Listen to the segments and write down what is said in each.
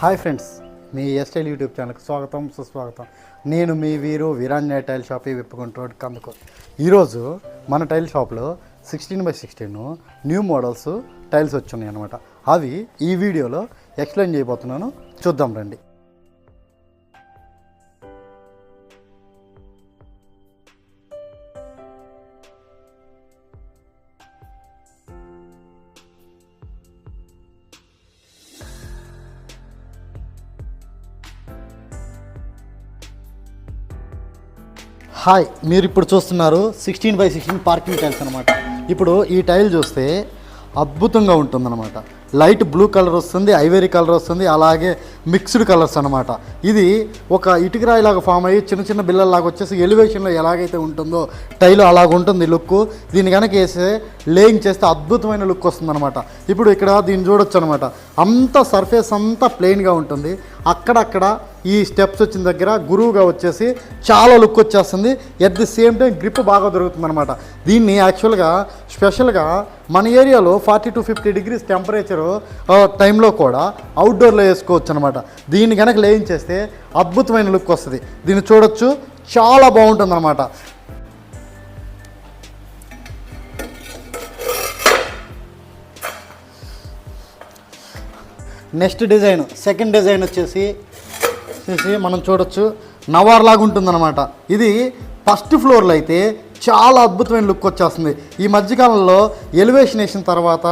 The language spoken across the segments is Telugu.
హాయ్ ఫ్రెండ్స్ మీ ఎస్టైల్ యూట్యూబ్ ఛానల్కి స్వాగతం సుస్వాగతం. నేను మీ వీరు వీరాంజనే టైల్ షాప్ విప్పుకుంటూ కందుకో ఈరోజు మన టైల్ షాప్లో sixteen by sixteen new models tiles వచ్చున్నాయి అనమాట అవి ఈ వీడియోలో ఎక్స్ప్లెయిన్ చేయబోతున్నాను. చూద్దాం రండి. హాయ్ మీరు ఇప్పుడు చూస్తున్నారు sixteen by sixteen parking tiles అనమాట ఇప్పుడు ఈ టైల్ చూస్తే అద్భుతంగా ఉంటుందన్నమాట. లైట్ బ్లూ కలర్ వస్తుంది ఐవరీ కలర్ వస్తుంది అలాగే మిక్స్డ్ కలర్స్ అనమాట ఇది ఒక ఇటుక రాయిలాగా ఫామ్ అయ్యి చిన్న చిన్న బిల్లల్లాగా వచ్చేసి ఎలివేషన్లో ఎలాగైతే ఉంటుందో టైల్ అలాగ ఉంటుంది లుక్ దీన్ని కనుక వేస్తే లేయింగ్ చేస్తే అద్భుతమైన లుక్ వస్తుందన్నమాట. ఇప్పుడు ఇక్కడ దీన్ని చూడొచ్చు అనమాట అంత సర్ఫేస్ అంతా ప్లెయిన్గా ఉంటుంది. అక్కడక్కడ ఈ స్టెప్స్ వచ్చిన దగ్గర గురువుగా వచ్చేసి చాలా లుక్ వచ్చేస్తుంది. At the same time grip బాగా దొరుకుతుంది అనమాట దీన్ని యాక్చువల్గా స్పెషల్గా మన ఏరియాలో forty to fifty degrees temperature టైంలో కూడా అవుట్డోర్లో వేసుకోవచ్చు అనమాట దీన్ని కనుక లేయించేస్తే అద్భుతమైన లుక్ వస్తుంది. దీన్ని చూడొచ్చు. చాలా బాగుంటుంది అనమాట నెక్స్ట్ డిజైన్ సెకండ్ డిజైన్ వచ్చేసి వచ్చేసి మనం చూడొచ్చు. నవార్ లాగా ఉంటుందన్నమాట. ఇది ఫస్ట్ ఫ్లోర్లో అయితే చాలా అద్భుతమైన లుక్ వచ్చేస్తుంది. ఈ మధ్యకాలంలో ఎలివేషన్ వేసిన తర్వాత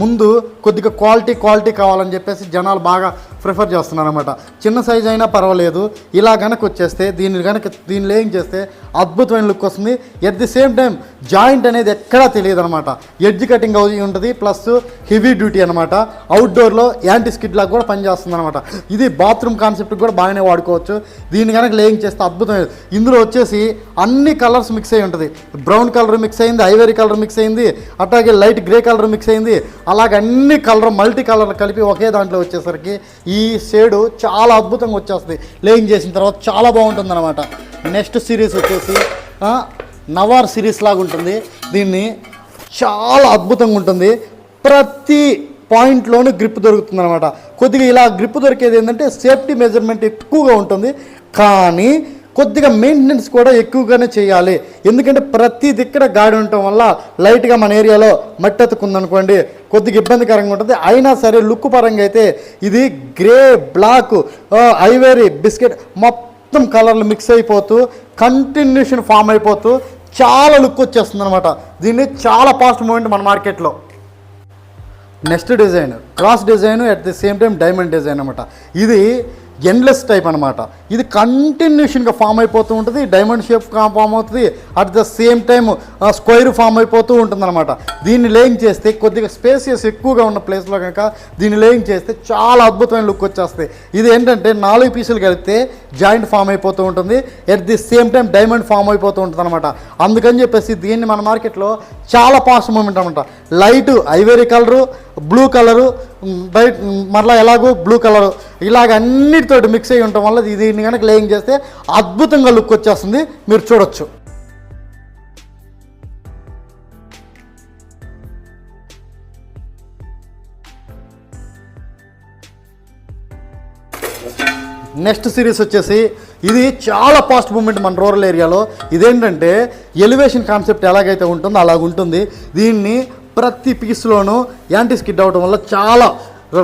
ముందు కొద్దిగా క్వాలిటీ క్వాలిటీ కావాలని చెప్పేసి జనాలు బాగా ప్రిఫర్ చేస్తున్నారనమాట చిన్న సైజ్ అయినా పర్వాలేదు. ఇలా కనుక వచ్చేస్తే దీన్ని కనుక దీన్ని లేయింగ్ చేస్తే అద్భుతమైన లుక్ వస్తుంది. At the same time joint అనేది ఎక్కడా తెలియదు అనమాట ఎడ్జ్ కటింగ్ అవుతుంది ఉంటుంది ప్లస్ హెవీ డ్యూటీ అనమాట అవుట్డోర్లో యాంటీ స్కిడ్ లాగా కూడా పనిచేస్తుంది అనమాట ఇది బాత్రూమ్ కాన్సెప్ట్ కూడా బాగానే వాడుకోవచ్చు. దీన్ని కనుక లేయింగ్ చేస్తే అద్భుతమైన. ఇందులో వచ్చేసి అన్ని కలర్స్ మిక్స్ అయి ఉంటుంది. బ్రౌన్ కలర్ మిక్స్ అయింది ఐవరీ కలర్ మిక్స్ అయింది అట్లాగే లైట్ గ్రే కలర్ మిక్స్ అయింది. అలాగే అన్ని కలర్ మల్టీ కలర్ కలిపి ఒకే దాంట్లో వచ్చేసరికి ఈ ఈ షేడు చాలా అద్భుతంగా వచ్చేస్తుంది. లేయింగ్ చేసిన తర్వాత చాలా బాగుంటుంది అనమాట నెక్స్ట్ సిరీస్ వచ్చేసి నవార్ సిరీస్ లాగా ఉంటుంది. దీన్ని చాలా అద్భుతంగా ఉంటుంది. ప్రతి పాయింట్లోనూ గ్రిప్ దొరుకుతుంది అనమాట కొద్దిగా ఇలా గ్రిప్ దొరికేది ఏంటంటే సేఫ్టీ మెజర్మెంట్ ఎక్కువగా ఉంటుంది. కానీ కొద్దిగా మెయింటెనెన్స్ కూడా ఎక్కువగానే చేయాలి. ఎందుకంటే ప్రతి దిక్కడ గాడి ఉండటం వల్ల లైట్గా మన ఏరియాలో మట్టి ఎత్తుకుందనుకోండి కొద్దిగా ఇబ్బందికరంగా ఉంటుంది. అయినా సరే లుక్ పరంగా అయితే ఇది గ్రే బ్లాక్ ఐవేరీ బిస్కెట్ మొత్తం కలర్లు మిక్స్ అయిపోతూ కంటిన్యూషన్ ఫామ్ అయిపోతూ చాలా లుక్ వచ్చేస్తుంది అనమాట దీన్ని చాలా ఫాస్ట్ మూమెంట్ మన మార్కెట్లో next design cross design at the same time diamond design అనమాట ఇది ఎండ్లెస్ టైప్ అనమాట ఇది కంటిన్యూషన్గా ఫామ్ అయిపోతూ ఉంటుంది డైమండ్ షేప్ ఫామ్ అవుతుంది at the same time square form అయిపోతూ ఉంటుంది అనమాట దీన్ని లేయింగ్ చేస్తే కొద్దిగా స్పేసియస్ ఎక్కువగా ఉన్న ప్లేస్లో కనుక దీన్ని లేయింగ్ చేస్తే చాలా అద్భుతమైన లుక్ వచ్చేస్తాయి ఇది ఏంటంటే నాలుగు పీసులు కలిపితే జాయింట్ ఫామ్ అయిపోతూ ఉంటుంది at the same time diamond form అయిపోతూ ఉంటుంది అనమాట అందుకని చెప్పేసి దీన్ని మన మార్కెట్లో చాలా పాస్ట్ మూమెంట్ అనమాట light ivory colour blue colour బయట మరలా ఎలాగో బ్లూ కలరు ఇలాగ అన్నిటితోటి మిక్స్ అయ్యి ఉండటం వల్ల దీన్ని కనుక లేయింగ్ చేస్తే అద్భుతంగా లుక్ వచ్చేస్తుంది. మీరు చూడొచ్చు. నెక్స్ట్ సిరీస్ వచ్చేసి ఇది చాలా ఫాస్ట్ మూమెంట్ మన రూరల్ ఏరియాలో ఇదేంటంటే ఎలివేషన్ కాన్సెప్ట్ ఎలాగైతే ఉంటుందో అలాగ ఉంటుంది దీన్ని ప్రతి పీస్లోనూ యాంటీ స్కిడ్ అవడం వల్ల చాలా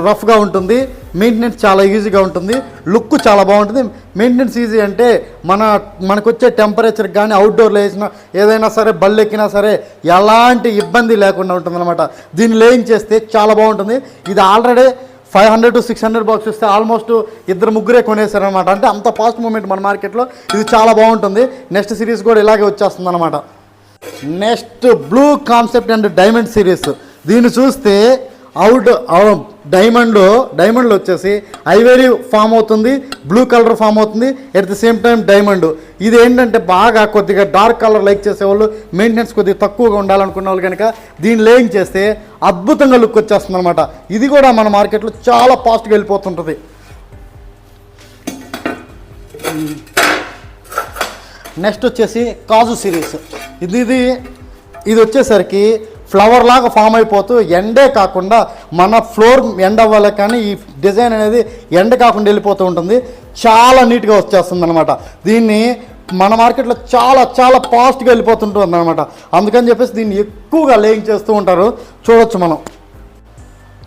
రఫ్గా ఉంటుంది. మెయింటెనెన్స్ చాలా ఈజీగా ఉంటుంది. లుక్ చాలా బాగుంటుంది. మెయింటెనెన్స్ ఈజీ అంటే మన మనకు వచ్చే టెంపరేచర్ కానీ అవుట్డోర్లో వేసిన ఏదైనా సరే బళ్ళు ఎక్కినా సరే ఎలాంటి ఇబ్బంది లేకుండా ఉంటుందన్నమాట. దీన్ని లేయింగ్ చేస్తే చాలా బాగుంటుంది. ఇది already five hundred to six hundred box వస్తే ఆల్మోస్ట్ ఇద్దరు ముగ్గురే కొనేసారనమాట అంటే అంత ఫాస్ట్ మూమెంట్ మన మార్కెట్లో. ఇది చాలా బాగుంటుంది. నెక్స్ట్ సిరీస్ కూడా ఇలాగే వచ్చేస్తుంది అనమాట next blue concept and diamond series. దీన్ని చూస్తే అవుట్ డైమండ్ డైమండ్లో వచ్చేసి ఐవేరీ ఫామ్ అవుతుంది బ్లూ కలర్ ఫామ్ అవుతుంది at the same time diamond. ఇది ఏంటంటే బాగా కొద్దిగా డార్క్ కలర్ లైక్ చేసేవాళ్ళు మెయింటెనెన్స్ కొద్దిగా తక్కువగా ఉండాలనుకున్న వాళ్ళు కనుక దీన్ని లేయింగ్ చేస్తే అద్భుతంగా లుక్ వచ్చేస్తుంది అనమాట ఇది కూడా మన మార్కెట్లో చాలా ఫాస్ట్గా వెళ్ళిపోతుంటుంది. నెక్స్ట్ వచ్చేసి కాజు సిరీస్. ఇది ఇది ఇది వచ్చేసరికి ఫ్లవర్ లాగా ఫామ్ అయిపోతూ ఎండే కాకుండా మన ఫ్లోర్ ఎండ అవ్వాలి కానీ ఈ డిజైన్ అనేది ఎండ కాకుండా వెళ్ళిపోతూ ఉంటుంది. చాలా నీట్గా వచ్చేస్తుంది అనమాట దీన్ని మన మార్కెట్లో చాలా చాలా ఫాస్ట్గా వెళ్ళిపోతుంటుంది అనమాట అందుకని చెప్పేసి దీన్ని ఎక్కువగా లేయింగ్ చేస్తూ ఉంటారు. చూడొచ్చు మనం.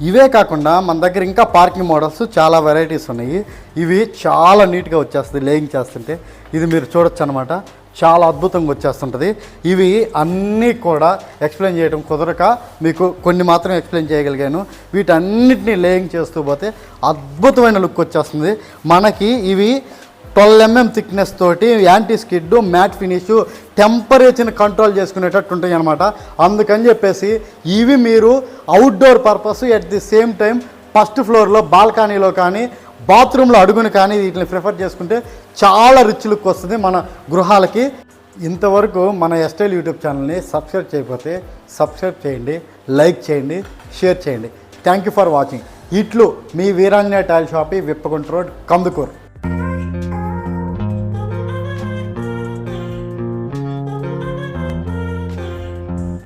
ఇవే కాకుండా మన దగ్గర ఇంకా పార్కింగ్ మోడల్స్ చాలా వెరైటీస్ ఉన్నాయి. ఇవి చాలా నీట్గా వచ్చేస్తుంది లేయింగ్ చేస్తుంటే. ఇది మీరు చూడొచ్చు అనమాట చాలా అద్భుతంగా వచ్చేస్తుంటుంది. ఇవి అన్నీ కూడా ఎక్స్ప్లెయిన్ చేయడం కుదరక మీకు కొన్ని మాత్రం ఎక్స్ప్లెయిన్ చేయగలిగాను. వీటన్నిటిని లేయింగ్ చేస్తూ పోతే అద్భుతమైన లుక్ వచ్చేస్తుంది. మనకి ఇవి ట్వెల్వ్ ఎంఎం థిక్నెస్ తోటి యాంటీ స్కిడ్ మ్యాట్ ఫినిష్ టెంపరేచర్ని కంట్రోల్ చేసుకునేటట్టు ఉంటాయి అనమాట అందుకని చెప్పేసి ఇవి మీరు outdoor purpose at the same time first ఫ్లోర్లో బాల్కనీలో కానీ బాత్రూంలో అడుగును కానీ వీటిని ప్రిఫర్ చేసుకుంటే చాలా రిచ్ లుక్ వస్తుంది మన గృహాలకి. ఇంతవరకు మన ఎస్టైల్ యూట్యూబ్ ఛానల్ని సబ్స్క్రైబ్ చేయకపోతే సబ్స్క్రైబ్ చేయండి లైక్ చేయండి షేర్ చేయండి. Thank you for watching. ఇట్లు మీ వీరాంజనే టైల్ షాపి విప్పగుంట రోడ్ కందుకూరు.